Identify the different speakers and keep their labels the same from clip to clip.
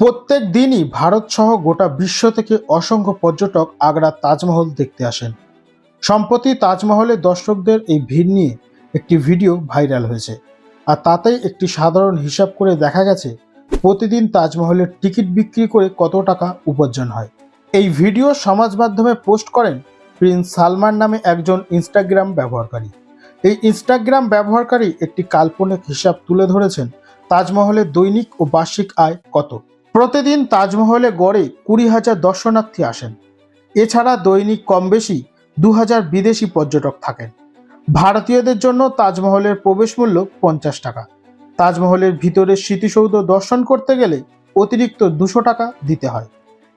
Speaker 1: প্রত্যেক দিনই ভারত সহ গোটা বিশ্ব থেকে অসংখ্য পর্যটক আগ্রার তাজমহল দেখতে আসেন। সম্প্রতি তাজমহলে দর্শকদের এই ভিড় নিয়ে একটি ভিডিও ভাইরাল হয়েছে। আর তাতেই একটি সাধারণ হিসাব করে দেখা গেছে, প্রতিদিন তাজমহলের টিকিট বিক্রি করে কত টাকা উপার্জন হয়। এই ভিডিও সমাজ মাধ্যমে পোস্ট করেন প্রিন্স সালমান নামে একজন ইনস্টাগ্রাম ব্যবহারকারী। এই ইনস্টাগ্রাম ব্যবহারকারী একটি কাল্পনিক হিসাব তুলে ধরেছেন, তাজমহলের দৈনিক ও বার্ষিক আয় কত। প্রতিদিন তাজমহলে গড়ে কুড়ি হাজার দর্শনার্থী আসেন। এছাড়া দৈনিক কম বেশি দু হাজার বিদেশি পর্যটক থাকেন। ভারতীয়দের জন্য তাজমহলের প্রবেশ মূল্য পঞ্চাশ টাকা। তাজমহলের ভিতরে স্মৃতিসৌধ দর্শন করতে গেলে অতিরিক্ত দুশো টাকা দিতে হয়।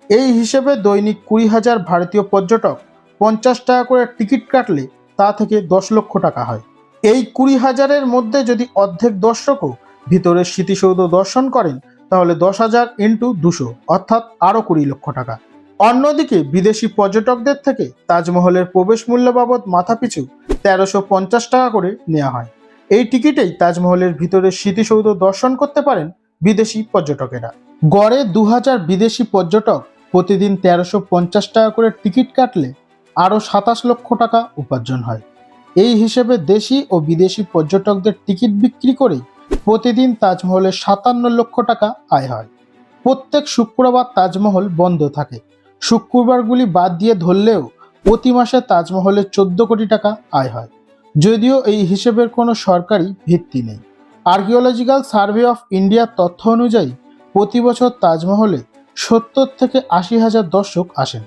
Speaker 1: এই হিসেবে দৈনিক কুড়ি হাজার ভারতীয় পর্যটক পঞ্চাশ টাকা করে টিকিট কাটলে তা থেকে দশ লক্ষ টাকা হয়। এই কুড়ি হাজারের মধ্যে যদি অর্ধেক দর্শকও ভিতরের স্মৃতিসৌধ দর্শন করেন তাহলে দশ হাজার ইন্টু দুশো, অর্থাৎ আরও কুড়ি লক্ষ টাকা। অন্যদিকে বিদেশি পর্যটকদের থেকে তাজমহলের প্রবেশ মূল্য বাবদ মাথাপিছু তেরোশো পঞ্চাশ টাকা করে নেওয়া হয়। এই টিকিটেই তাজমহলের ভিতরে স্মৃতিসৌধ দর্শন করতে পারেন বিদেশি পর্যটকেরা। গড়ে দু হাজার বিদেশি পর্যটক প্রতিদিন তেরোশো পঞ্চাশ টাকা করে টিকিট কাটলে আরও সাতাশ লক্ষ টাকা উপার্জন হয়। এই হিসেবে দেশি ও বিদেশি পর্যটকদের টিকিট বিক্রি করেই প্রতিদিন তাজমহলে সাতান্ন লক্ষ টাকা আয় হয়। প্রত্যেক শুক্রবার তাজমহল বন্ধ থাকে। শুক্রবারগুলি বাদ দিয়ে ধরলেও প্রতি মাসে তাজমহলে চোদ্দ কোটি টাকা আয় হয়। যদিও এই হিসেবের কোনো সরকারি ভিত্তি নেই। আর্কিওলজিক্যাল সার্ভে অফ ইন্ডিয়ার তথ্য অনুযায়ী প্রতি বছর তাজমহলে সত্তর থেকে আশি হাজার দর্শক আসেন।